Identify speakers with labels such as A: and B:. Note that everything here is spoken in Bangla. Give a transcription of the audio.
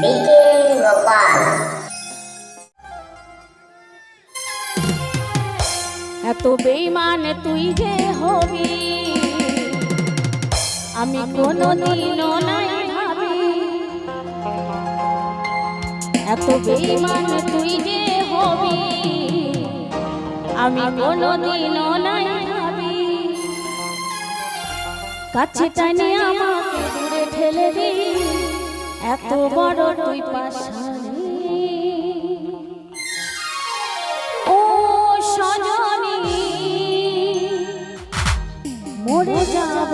A: বিকেল গোপাল
B: এত বেইমান তুই যে হবি আমি কোনো দিনও নাই ভাবি। এত বেইমান তুই যে হবি আমি কোনো দিনও নাই ভাবি। কাছে টানে আমাকে দূরে ঠেলে দি এত বড় তুই পাশানি। ও সজনী মরে যাব